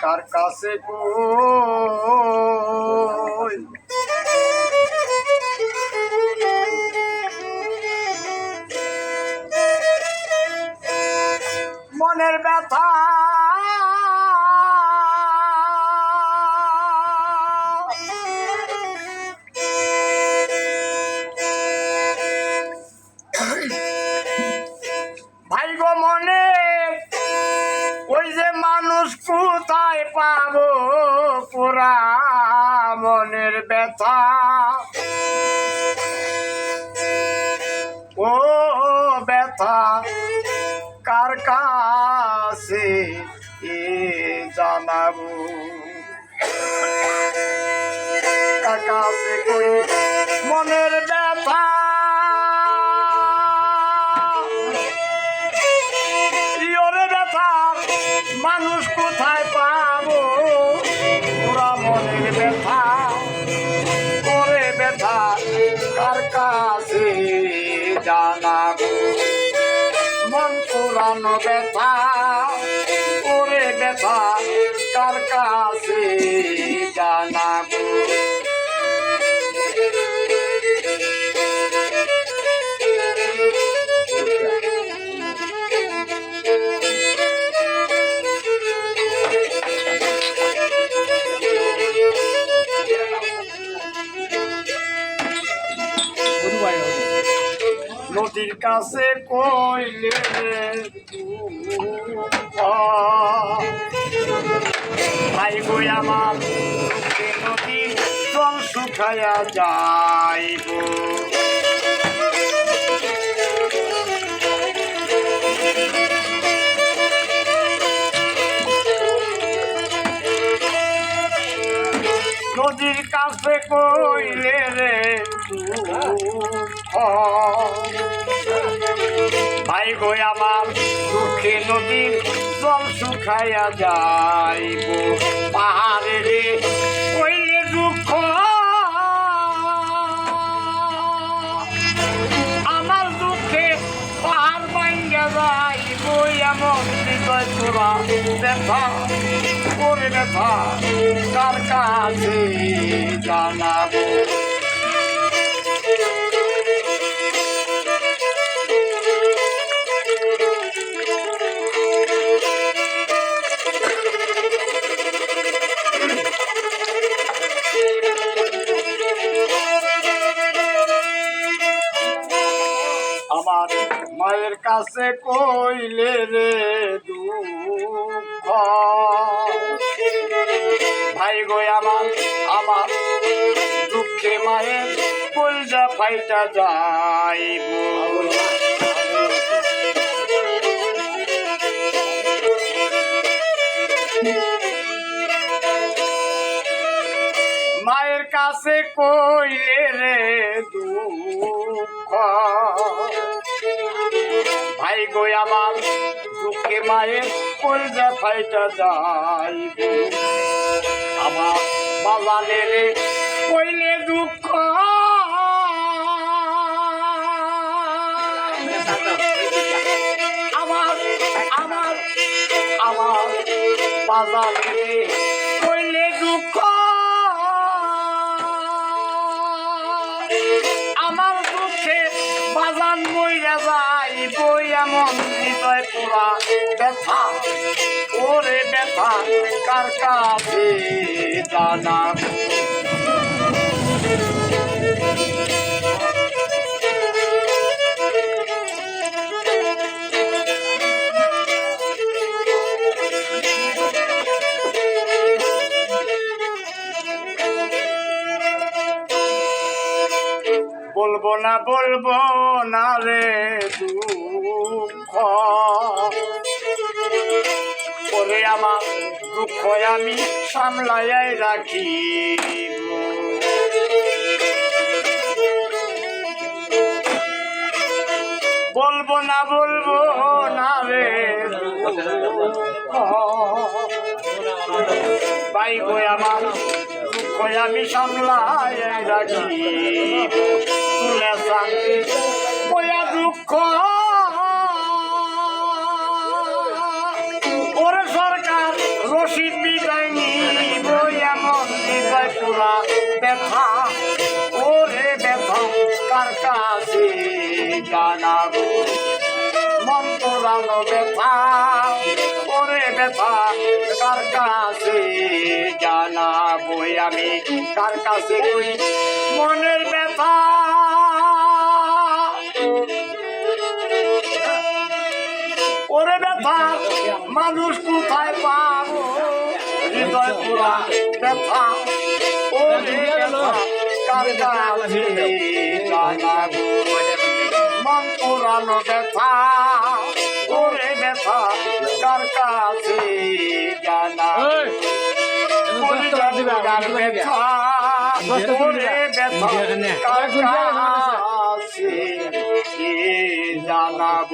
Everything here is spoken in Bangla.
কার কাছে কই? মনের ব্যথা পুরা মনের ব্যথা। ও ব্যথা কার কাছে এ জানাব? কার কাছে কই মনের কাছে জানাব। মন পুরানো ব্যথা নদীর কাছে কইলে ভাই গই আমার দুঃখে নদী জল শুকাইয়া যাইব। নদীর কাছে কইলে রে গো আমার দুঃখে নদীর জল শুকাইয়া যাইব। পাহাড়ে রে কইলে দুঃখ। আমার দুঃখে পাহাড় ভাঙ্গা যাইব, এমন হৃদয় তোরা ব্যথা করে ব্যথা, কার কাছে জানাব? আমার মায়ের কাছে কইলে রে দুঃখ। ভাই গো আমার আমার দুঃখে মায়ের কলজা ফাইটা যাইব। মায়ের কাছে কইলে রে দুঃখ। ভাই গো আমার দুঃখে মায়ের কলজা ফাইটা যাইব আমার বাবালে রে কইলে দুঃখ। আমার আমার আমার বাজারে কইলে দুঃখ। আমার বাজান মইরা যাই বইয়া মন হৃদয় পোড়া ব্যথা ওরে ব্যথা কার কাছে জানা বলব না বলব না রে দুঃখ। পরে আমার দুঃখ আমি সামলাইয়াই রাখি বলব না বলব না রে ভাই গো আমার দুঃখ আমি সামলাই রাখি। তুলে শান্তি বয়া দুঃখ। ওরে সরকার, রশিদ বিদায় নিব এমন হৃদয় পুরা ব্যথা। ওরে ব্যথা, কার কাছে জানাব? মন ব্যথা। ব্যথা কার আমি? কার মনের ব্যথা ওরে ব্যথা মানুষ কোথায় পাবো হৃদয় পুরা ব্যথা ওরে কার মন পুরানো ব্যথা ওরে ব্যথা পরিবার ব্যথা ওরে ব্যথা জানাব